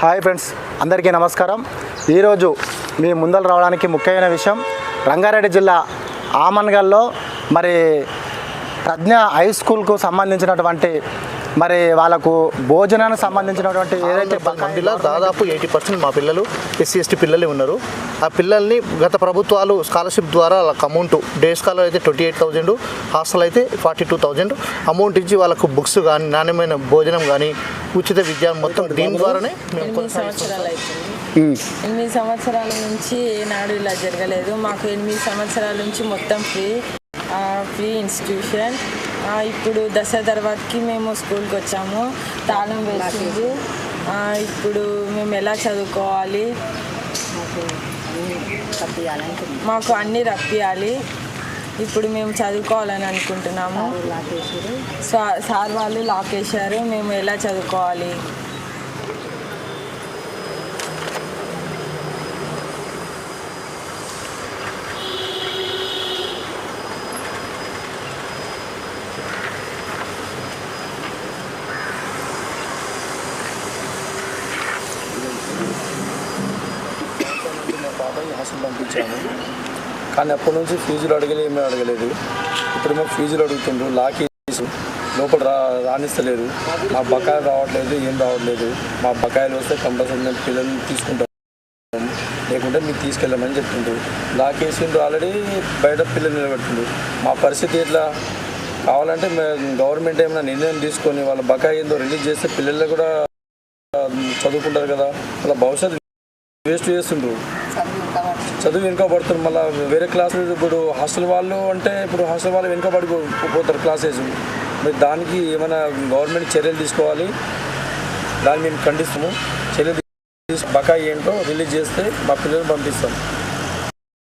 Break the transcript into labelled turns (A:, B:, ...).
A: Hi friends అందరికీ నమస్కారం. ఈరోజు మీ ముందర రావడానికి ముఖ్యమైన విషయం రంగారెడ్డి జిల్లా ఆమన్గల్లో మరి ప్రజ్ఞ హై స్కూల్కు సంబంధించినటువంటి మరి వాళ్ళకు భోజనానికి సంబంధించినటువంటి ఏదైతే
B: మందిలో దాదాపు ఎయిటీ పర్సెంట్ మా పిల్లలు ఎస్సీ ఎస్టీ పిల్లలే ఉన్నారు. ఆ పిల్లల్ని గత ప్రభుత్వాలు స్కాలర్షిప్ ద్వారా వాళ్ళకి అమౌంట్ డే స్కాలర్ అయితే ట్వంటీ ఎయిట్ థౌజండ్ హాస్టల్ అయితే ఫార్టీ టూ థౌజండ్. అమౌంట్ ఇచ్చి వాళ్ళకు బుక్స్ కానీ నాణ్యమైన భోజనం కానీ ఉచిత విద్య మొత్తం దీని ద్వారానే మేము
C: ఎనిమిది సంవత్సరాలు అవుతుంది ఎనిమిది సంవత్సరాల నుంచి ఏనాడు ఇలా జరగలేదు. మాకు ఎనిమిది సంవత్సరాల నుంచి మొత్తం ఫ్రీ ఆ, ఫ్రీ ఇన్స్టిట్యూషన్. ఆ, ఇప్పుడు దశ తర్వాతకి మేము స్కూల్కి వచ్చాము. తాళం వేసింది. ఆ, ఇప్పుడు మేము ఎలా చదువుకోవాలి? మాకు అన్నీ రప్పియాలి. ఇప్పుడు మేము చదువుకోవాలని అనుకుంటున్నాము. సా- సార్ వాళ్ళు లాక్ వేశారు మేము ఎలా చదువుకోవాలి?
D: బాబాయ్ హాస్టల్ పంపించాము కానీ అప్పటి నుంచి ఫీజులు అడగలే ఏమీ అడగలేదు. ఇప్పుడు మేము ఫీజులు అడుగుతుండ్రు లాకేసి లోపల రా రాణిస్తలేరు. మా బకాయిలు రావట్లేదు ఏం రావట్లేదు. మా బకాయిలు వస్తే కంపల్సరీ మేము పిల్లల్ని తీసుకుంటాం. లేకుంటే మీకు తీసుకెళ్ళమని చెప్తుండ్రు. లాకేసిండ్రు ఆల్రెడీ బయట పిల్లలు నిలబెట్టిండ్రు. మా పరిస్థితి ఎట్లా? కావాలంటే మేము గవర్నమెంట్ ఏమైనా నిర్ణయం తీసుకొని వాళ్ళ బకాయి ఏందో రిలీజ్ చేస్తే పిల్లలు కూడా చదువుకుంటారు కదా. వాళ్ళ భవిష్యత్తు వేస్ట్ చేస్తుండ్రు. చదువు వెనుకబడుతుంది మళ్ళీ వేరే క్లాస్ ఇప్పుడు హాస్టల్ వాళ్ళు అంటే ఇప్పుడు హాస్టల్ వాళ్ళు వెనుకబడిపోతారు క్లాసెస్ మరి దానికి ఏమైనా గవర్నమెంట్ చర్యలు తీసుకోవాలి? దాన్ని మేము ఖండిస్తాము చర్యలు బకాయి ఏంటో రిలీజ్ చేస్తే మా పిల్లల్ని పంపిస్తాం.